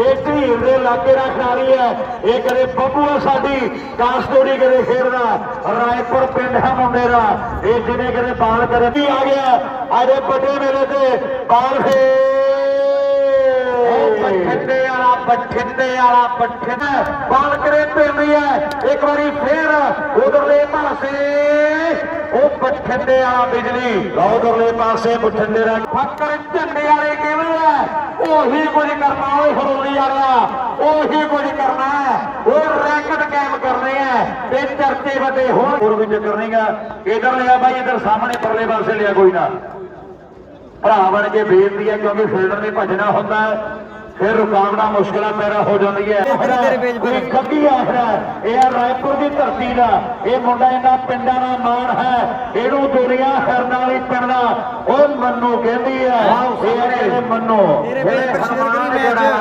ਇਹ ਢੀਰ ਦੇ ਲਾਗੇ ਦਾ ਖਿਡਾਰੀ ਹੈ। ਇਹ ਕਦੇ ਬੱਬੂ ਆ ਸਾਡੀ ਕਾਸਟੋਰੀ ਕਦੇ ਖੇਡਦਾ ਰਾਏਪੁਰ ਪਿੰਡ ਹੈ ਮੁੰਡੇ ਦਾ। ਇਹ ਜਿਹਨੇ ਕਦੇ ਬਾਲ ਕਰੇ। ਵੀ ਆ ਗਿਆ, ਅੱਜ ਵੱਡੇ ਮੇਲੇ ਤੇ ਬਾਲ ਫੇ ਬਠਿੰਡੇ ਵਾਲਾ ਬਠਿੰਡੇ ਵਾਲਾ, ਬਠਿੰਡਾ। ਬਾਲ ਕਰੇ ਪੈਂਦੀ ਹੈ। ਇੱਕ ਵਾਰੀ ਫੇਰ ਉਧਰਲੇ ਪਾਸੇ। ਉਹ ਬਠਿੰਡੇ ਵਾਲਾ ਬਿਜਲੀ। ਉਧਰਲੇ ਪਾਸੇ ਬਠਿੰਡੇ ਦਾ ਫੱਕਰ ਝੰਡੇ ਵਾਲੇ ਕਿਵੇਂ ਹੈ ਉਹੀ ਕੁਝ ਕਰਨਾ ਉਹ ਹਰੋਲੀ ਵਾਲਾ ਉਹੀ ਕੁਝ ਕਰਨਾ ਉਹ ਰੈਕਟ ਕਾਇਮ ਕਰਨੇ ਹੈ ਤੇ ਚਰਚੇ ਵੱਡੇ ਹੋਰ ਵੀ ਚੱਕਰ ਨਹੀਂਗਾ ਇਧਰ ਲਿਆ ਬਾਈ, ਇਧਰ ਸਾਹਮਣੇ ਪਰਲੇ ਪਾਸੇ ਲਿਆ ਕੋਈ ਨਾ। ਭਰਾ ਬਣ ਕੇ ਬੇਨਤੀ ਹੈ, ਕਿਉਂਕਿ ਫੀਲਡਰ ਨੇ ਭੱਜਣਾ ਹੁੰਦਾ ਫਿਰ ਰੁਕਾਵਣਾ ਮੁਸ਼ਕਲਾਂ ਪੈਦਾ ਹੋ ਜਾਂਦੀ ਹੈ ਕੋਈ ਖੱਬੀ ਆਖਰਾ ਇਹ ਰਾਏਪੁਰ ਦੀ ਧਰਤੀ ਦਾ। ਇਹ ਮੁੰਡਾ ਇਹਨਾਂ ਪਿੰਡਾਂ ਦਾ ਮਾਣ ਹੈ। ਇਹਨੂੰ ਦੁਨੀਆ ਕਰਨ ਵਾਲੀ ਪਿੰਡ ਦਾ। ਉਹ ਮੰਨੂ ਕਹਿੰਦੀ ਹੈ ਇਹ ਇਹ ਮੰਨੂ। ਇਹ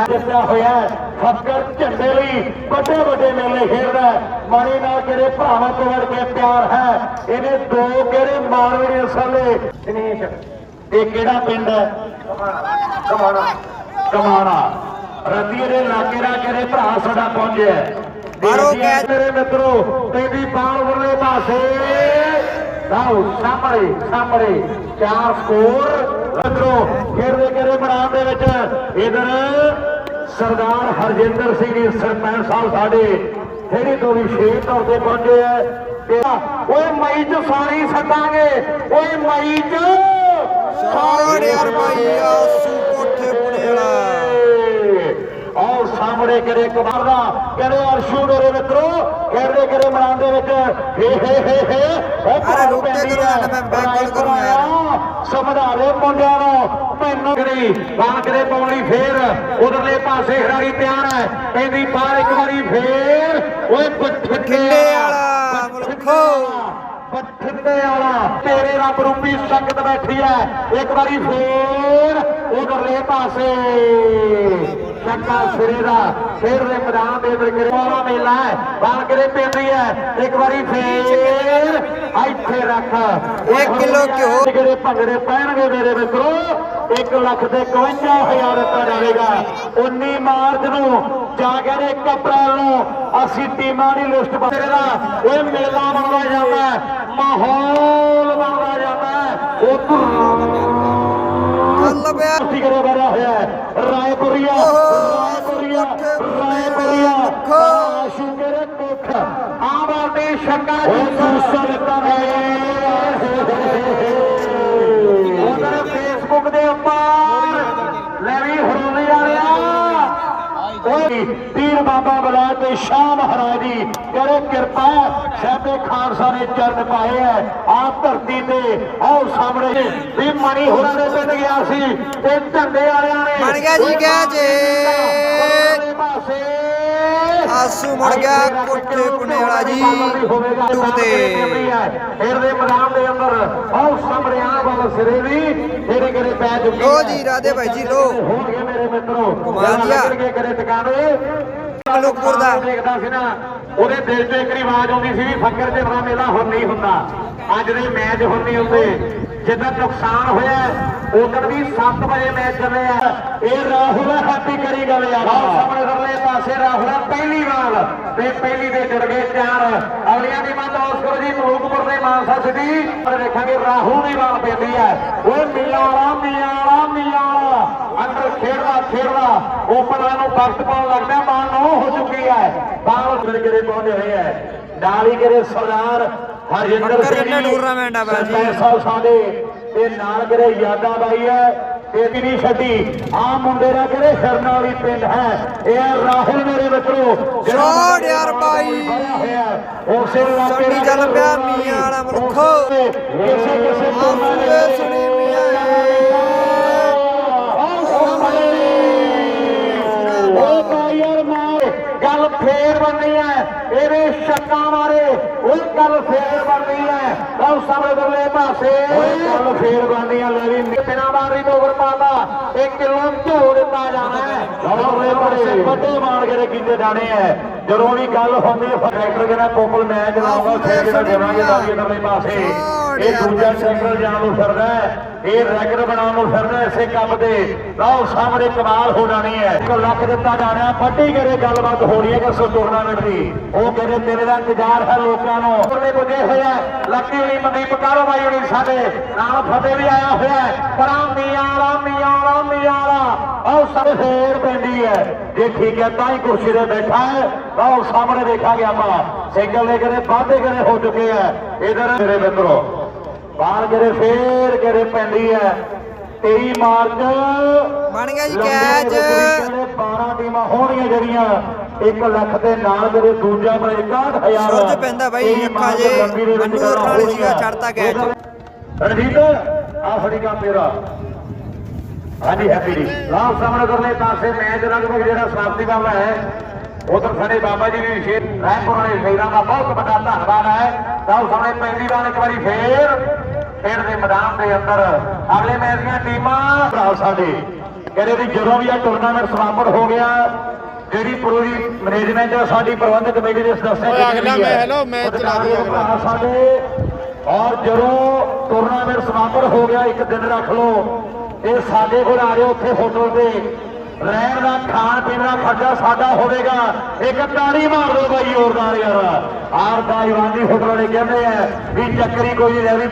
ਜਿਹੜਾ ਹੋਇਆ ਫਕਰ ਝੰਡੇ ਲਈ ਵੱਡੇ ਵੱਡੇ ਮੇਲੇ ਖੇਡਦਾ। ਮਾਣੀ ਨਾਲ ਕਿਹੜੇ ਭਰਾਵਾਂ ਤੋਂ ਵੜ ਕੇ ਪਿਆਰ ਹੈ ਇਹਨੇ ਦੋ ਕਿਹੜੇ ਮਾਨਵੀ ਦੇ। ਸਾਲੇ ਦਿਨੇਸ਼। ਇਹ ਕਿਹੜਾ ਪਿੰਡ ਹੈ? ਕਮਾਣਾ। ਕਮਾਣਾ। ਰਤੀਏ ਦੇ ਇਲਾਕੇ ਦਾ ਕਿਹੜੇ ਭਰਾ ਸਾਡਾ ਪਹੁੰਚਿਆ। ਮਾਰੋ ਕੈਚ। ਮੇਰੇ ਮਿੱਤਰੋ ਤੇਰੀ ਬਾਲ ਵਰਲੇ ਪਾਸੇ। ਆਓ ਸਾਹਮਣੇ ਸਾਹਮਣੇ ਚਾਰ ਸਕੋਰ। ਮਿੱਤਰੋ ਖੇਡਦੇ ਕਿਹੜੇ ਮੈਦਾਨ ਦੇ ਵਿੱਚ ਇਧਰ ਸਰਦਾਰ ਹਰਜਿੰਦਰ ਸਿੰਘ ਜੀ ਸਰਪੰਚ ਸਾਹਿਬ ਸਾਡੇ ਜਿਹੜੀ ਤੋਂ ਵੀ ਸ਼ੇਰ ਤੌਰ ਤੇ ਪਹੁੰਚੇ ਤੇ ਓਏ ਮਈ ਚ ਸਾਰੀ ਸੱਦਾਂਗੇ ਓਏ ਮਈ ਚ ਸ਼ਾਟ ਯਾਰ ਭਾਈ ਆਓ ਸਾਹਮਣੇ ਕਰੇ ਕੁਮਾਰ ਦਾ। ਕਹਿੰਦੇ ਅਰਸ਼ੂ ਮੇਰੇ ਮਿੱਤਰੋ ਕਹਿੰਦੇ ਕਰੇ ਮੈਦਾਨ ਦੇ ਵਿੱਚ। ਹੇ ਹੇ ਹੇ ਹੇ ਉਹ ਅਰੇ ਰੁਕ ਕੇ ਕਰੋ ਮੈਂ call ਕਰੂੰ ਯਾਰ। ਸਮਝਾਵੇ ਮੁੰਡਿਆਂ ਨੂੰ। ਮੈਨੂੰ ਕਰੀ ਬਾਹਰ ਕਰੇ ਪਾਉਣ ਫੇਰ। ਉਧਰਲੇ ਪਾਸੇ ਖਿਡਾਰੀ ਤਿਆਰ ਹੈ। ਕਹਿੰਦੀ ਬਾਹਰ ਇੱਕ ਵਾਰੀ ਫੇਰ। ਓਏ ਬਠਿੰਡੇ ਵਾਲਾ ਮੁਲਖੋ। ਬਠਿੰਡੇ ਵਾਲਾ। ਤੇਰੇ ਰੱਬ ਰੂਪੀ ਸੰਗਤ ਬੈਠੀ ਹੈ। ਇੱਕ ਵਾਰੀ ਫੇਰ। ਉਧਰਲੇ ਪਾਸੇ। ਸ਼ੱਕਾ ਸਿਰੇ ਦਾ। ਸਿਰ ਦੇ ਮੈਦਾਨ ਦੇ ਵਿੱਚ ਵਾਲਾ ਮੇਲਾ ਹੈ? ਬਾਲ ਕਰੇ ਪੈਂਦੀ ਹੈ? ਇੱਕ ਵਾਰੀ ਫੇਰ ਇੱਥੇ ਰੱਖ। ਇੱਕ ਕਿੱਲੋ ਘਿਓ। ਜਿਹੜੇ ਭੰਗੜੇ ਪੈਣਗੇ ਮੇਰੇ ਮਿੱਤਰੋ 1 ਲੱਖ ਤੇ 51000 ਦਿੱਤਾ ਜਾਵੇਗਾ। 19 ਮਾਰਚ ਨੂੰ ਜਾ ਕੇ ਨੇ 1 ਅਪ੍ਰੈਲ ਨੂੰ ਅਸੀਂ ਟੀਮਾਂ ਦੀ ਲਿਸਟ ਦਾ ਇਹ ਮੇਲਾ ਬਣਦਾ ਜਾਂਦਾ ਮਾਹੌਲ ਬਣਦਾ ਜਾਂਦਾ ਹੈ। ਉਧਰ ਚੱਲ ਪਿਆ ਕੁਸ਼ਤੀ ਕਰੇ ਬੜਾ ਹੋਇਆ ਹੈ ਰਾਏਪੁਰੀਆ ਰਾਏਪੁਰੀਆ ਰਾਏਪੁਰੀਆ ਸ਼ੁਕਰ ਕੋਖ ਆਵਾਜ਼ ਦੇ ਸ਼ੰਕਾ ਜੀ ਸੁਸਲਤਾ ਉਹਨਾਂ ਫੇਸਬੁੱਕ ਦੇ ਉੱਪਰ ਲੈ ਵੀ ਹਰੋਲੇ ਵਾਲਿਆ ਓਏ ਆਪ ਧਰਤੀ ਤੇ ਆਓ ਸਾਹਮਣੇ ਵੀ ਮਣੀ ਹੋਰਾਂ ਦੇ ਪਿੰਡ ਗਿਆ ਸੀ ਤੇ ਝੰਡੇ ਵਾਲਿਆਂ ਨੇ ਬਣ ਗਿਆ ਜੀ। ਉਧਰਲੇ ਪਾਸੇ ਆਸੂ ਮੁੜ ਗਿਆ ਕੋਠੇ ਪੁਣੇ ਵਾਲਾ ਜੀ ਤੇ ਫਿਰ ਦੇ ਮੈਦਾਨ ਦੇ ਅੰਦਰ ਆਓ ਸਾਹਮਣੇ ਆ ਵਾਲਾ ਸਿਰੇ ਵੀ ਇਹਦੇ ਕਰੇ ਪੈ ਚੁੱਕੀ ਲੋ। ਜੀ ਰਾਧੇ ਭਾਈ ਜੀ ਲੋ ਹੋਣਗੇ ਮੇਰੇ ਮਿੱਤਰੋ ਕਮਾਲ ਦਿਆ। ਲੱਗਣਗੇ ਕਰੇ ਟਿਕਾਣੇ ਮਲੂਕਪੁਰ ਦਾ। ਦੇਖਦਾ ਸੀ ਨਾ ਉਹਦੇ ਦਿਲ 'ਚ ਇੱਕ ਆਵਾਜ਼ ਆਉਂਦੀ ਸੀ ਵੀ ਫੱਕਰ ਤੇ ਬੜਾ ਮੇਲਾ ਹੁਣ ਨਹੀਂ ਹੁੰਦਾ ਅੱਜ ਦੇ ਮੈਚ ਨਹੀਂ ਹੁੰਦੇ ਜਿੱਦਾਂ ਨੁਕਸਾਨ ਹੋਇਆ ਉਦੋਂ ਵੀ 7 ਵਜੇ ਮੈਚ ਚੱਲੇ ਆ। ਇਹ ਰਾਹੁਲ ਹੈਪੀ ਕਰੀ ਗੱਲ ਯਾਰ। ਸਾਹਮਣੇ ਰਲੇ ਪਾਸੇ ਰਾਹੁਲ ਪਹਿਲੀ ਵਾਰ। ਤੇ ਪਹਿਲੀ ਦੇ ਜੁੜ ਗਏ ਚਾਰ। ਅਗਲੀਆਂ ਦੀ ਮਤ ਉਸ ਕਰੋ ਜੀ ਮਲੂਕਪੁਰ ਦੇ ਮਾਨਸਾ ਸਿਟੀ। ਪਰ ਦੇਖਾਂਗੇ ਰਾਹੁਲ ਦੀ ਬਾਲ ਪੈਂਦੀ ਹੈ ਓਏ ਮੀਆਂ ਵਾਲਾ ਮੀਆਂ ਵਾਲਾ ਮੀਆਂ ਵਾਲਾ। ਅੰਦਰ ਖੇਡਦਾ ਖੇਡਦਾ। ਓਪਨਰ ਨੂੰ ਵਕਤ ਪਾਉਣ ਲੱਗਦਾ ਬਾਲ ਨੋ ਹੋ ਚੁੱਕੀ ਹੈ ਬਾਲ ਫਿਰ ਕਿਰੇ ਪਹੁੰਚੇ ਹੋਏ ਹੈ ਡਾਲੀ ਕਿਰੇ ਸਰਦਾਰ। ਹਰਜਿੰਦਰ ਸਿੰਘ ਟੂਰਨਾਮੈਂਟ ਆ ਬਾਈ ਜੀ। ਸਰਪੰਚ ਸਾਹਿਬ ਸਾਡੇ ਤੇ ਨਾਲ ਕਿਰੇ ਯਾਦਾਂ ਬਾਈ ਹੈ ਇਹ ਵੀ ਨਹੀਂ ਛੱਡੀ ਆ ਮੁੰਡੇ ਦਾ ਕਿਰੇ ਸ਼ਰਨ ਵਾਲੀ ਪਿੰਡ ਹੈ ਇਹ ਰਾਹੁਲ ਮੇਰੇ ਮਿੱਤਰੋ ਸ਼ਾਟ ਯਾਰ ਬਾਈ। ਉਸੇ ਇਲਾਕੇ ਦਾ ਚੱਲ ਪਿਆ ਮੀਆਂ ਵਾਲਾ ਮੁਲਖੋ। ਉਹ ਗੱਲ ਫੇਰ ਬਣਨੀ ਹੈ ਲਓ ਸਾਹਮਣੇ ਦਰਲੇ ਪਾਸੇ। ਗੱਲ ਫੇਰ ਬਣਨੀ ਹੈ ਲੈ ਵੀ ਬਿਨਾ ਮਾਰੀ ਓਵਰ ਪਾਦਾ 1 ਕਿਲੋ ਝੋ ਦਿੱਤਾ ਜਾਣਾ। ਹੈ ਲਓ ਰੇ ਬੜੇ ਵੱਡੇ ਮਾਰ ਕੇ ਕੀਤੇ ਜਾਣੇ ਹੈ ਜਦੋਂ ਵੀ ਗੱਲ ਹੁੰਦੀ ਹੈ ਟਰੈਕਟਰ ਕਹਿੰਦਾ ਕੋਪਲ ਮੈਚ ਲਾਉਂਗਾ ਫੇਰ ਜਿਹੜਾ ਦੇਵਾਂਗੇ ਦਾਦੀ ਦਰਲੇ ਪਾਸੇ। ਇਹ ਦੂਜਾ ਸੈਂਟਰ ਜਾਣ ਨੂੰ ਫਿਰਦਾ ਹੈ। ਇਹ ਰੈਕਰ ਬਣਾਉਣ ਨੂੰ ਫਿਰਦੇ ਇਸੇ ਕੰਮ ਦੇ ਲਓ ਸਾਹਮਣੇ ਕਮਾਲ ਹੋ ਜਾਣੀ ਹੈ। ਇੱਕ ਲੱਖ ਦਿੱਤਾ ਜਾਣਾ ਪੱਟੀ ਕਰੇ ਗੱਲਬਾਤ ਹੋਣੀ ਹੈ ਕਿ ਸੋ ਟੂਰਨਾਮੈਂਟ ਦੀ। ਉਹ ਕਹਿੰਦੇ ਤੇਰੇ ਦਾ ਇੰਤਜ਼ਾਰ ਹੈ ਲੋਕਾਂ ਨੂੰ। ਉਹਨੇ ਪੁੱਜੇ ਹੋਇਆ ਲੱਕੀ ਹੋਣੀ ਮਨਦੀਪ ਕਾਲੋ ਬਾਈ ਹੋਣੀ ਸਾਡੇ। ਨਾਲ ਫਤਿਹ ਵੀ ਆਇਆ ਹੋਇਆ ਹੈ। ਪਰਾਂ ਮੀਆਂ ਵਾਲਾ ਮੀਆਂ ਵਾਲਾ ਮੀਆਂ ਵਾਲਾ ਆਹ ਸਾਰੇ ਫੇਰ ਪੈਂਦੀ ਹੈ। ਜੇ ਠੀਕ ਹੈ ਤਾਂ ਹੀ ਕੁਰਸੀ ਤੇ ਬੈਠਾ ਹੈ। ਆਹ ਸਾਹਮਣੇ ਦੇਖਾਂਗੇ ਆਪਾਂ ਸਿੰਗਲ ਦੇ ਕਰੇ ਵਾਧੇ ਕਰੇ ਹੋ ਚੁੱਕੇ ਆ। ਇਧਰ ਮੇਰੇ ਮਿੱਤਰੋ ਬਾਹਰ ਕਰੇ ਫੇਰ ਕਰੇ ਪੈਂਦੀ ਹੈ। 23 ਮਾਰਚ ਬਣ ਗਿਆ ਜੀ ਕੈਚ। ਕਹਿੰਦੇ 12 ਟੀਮਾਂ ਹੋਣਗੀਆਂ ਜਿਹੜੀਆਂ 1 ਲੱਖ ਦੇ ਨਾਲ ਜਿਹੜੇ ਦੂਜਾ ਪਰ 61000 ਸੁਰਜ ਪੈਂਦਾ ਬਾਈ ਅੱਖਾਂ ਜੇ ਮੈਨੂੰ ਤਾਂ ਨਾਲ ਹੀ ਸੀਗਾ ਚੜ੍ਹਤਾ ਕੈਚ। ਰਣਜੀਤ ਆ ਫੜੀ ਕਾ ਮੇਰਾ ਹਾਂਜੀ ਹੈਪੀ ਜੀ ਲਾਓ ਸਾਹਮਣੇ ਕਰਨੇ ਪਾਸੇ ਮੈਚ ਲਗਭਗ ਜਿਹੜਾ ਸਮਾਪਤੀ ਵਾਲਾ ਹੈ ਉਧਰ ਸਾਡੇ ਬਾਬਾ ਜੀ ਵੀ ਵਿਸ਼ੇਸ਼ ਰਾਏਪੁਰ ਵਾਲੇ ਸ਼ਹੀਦਾਂ ਦਾ ਬਹੁਤ ਵੱਡਾ ਧੰਨਵਾਦ ਹੈ। ਲਾਓ ਸਾਹਮਣੇ ਪਹਿਲੀ ਵਾਰ ਇੱਕ ਵਾਰੀ ਫੇਰ ਖੇਡ ਦੇ ਮੈਦਾਨ ਦੇ ਅੰਦਰ ਅਗਲੇ ਮੈਚ ਦੀਆਂ ਟੀਮਾਂ ਭਰਾ ਸਾਡੇ ਕਹਿੰਦੇ ਵੀ ਜਦੋਂ ਵੀ ਇਹ ਟੂਰਨਾਮੈਂਟ ਸਮਾਪਤ ਹੋ ਗਿਆ ਜਿਹੜੀ ਪੂਰੀ ਮੈਨੇਜਮੈਂਟ ਹੈ ਸਾਡੀ ਪ੍ਰਬੰਧਕ ਕਮੇਟੀ ਦੇ ਸਦੱਸਿਆਂ ਓਏ ਅਗਲਾ ਮੈਂ- ਹੈਲੋ, ਮੈਂ ਚਲਾ ਦੂੰ ਅਗਲਾ। ਭਰਾ ਸਾਡੇ ਔਰ ਜਦੋਂ ਟੂਰਨਾਮੈਂਟ ਸਮਾਪਤ ਹੋ ਗਿਆ ਇੱਕ ਦਿਨ ਰੱਖ ਲਓ। ਇਹ ਸਾਡੇ ਕੋਲ ਆ ਰਹੇ ਉੱਥੇ ਹੋਟਲ ਤੇ। ਰਹਿਣ ਦਾ, ਖਾਣ ਪੀਣ ਦਾ ਖਰਚਾ ਸਾਡਾ ਹੋਵੇਗਾ। ਇੱਕ ਤਾੜੀ ਮਾਰ ਦਿਓ ਬਾਈ, ਜ਼ੋਰਦਾਰ ਯਾਰ। ਆਰ ਦਾ ਇਵਾਨੀ ਹੋਟਲ ਵਾਲੇ ਕਹਿੰਦੇ ਆ ਵੀ ਚੱਕਰੀ ਕੋਈ ਨਹੀਂ ਰਹਿ ਵੀ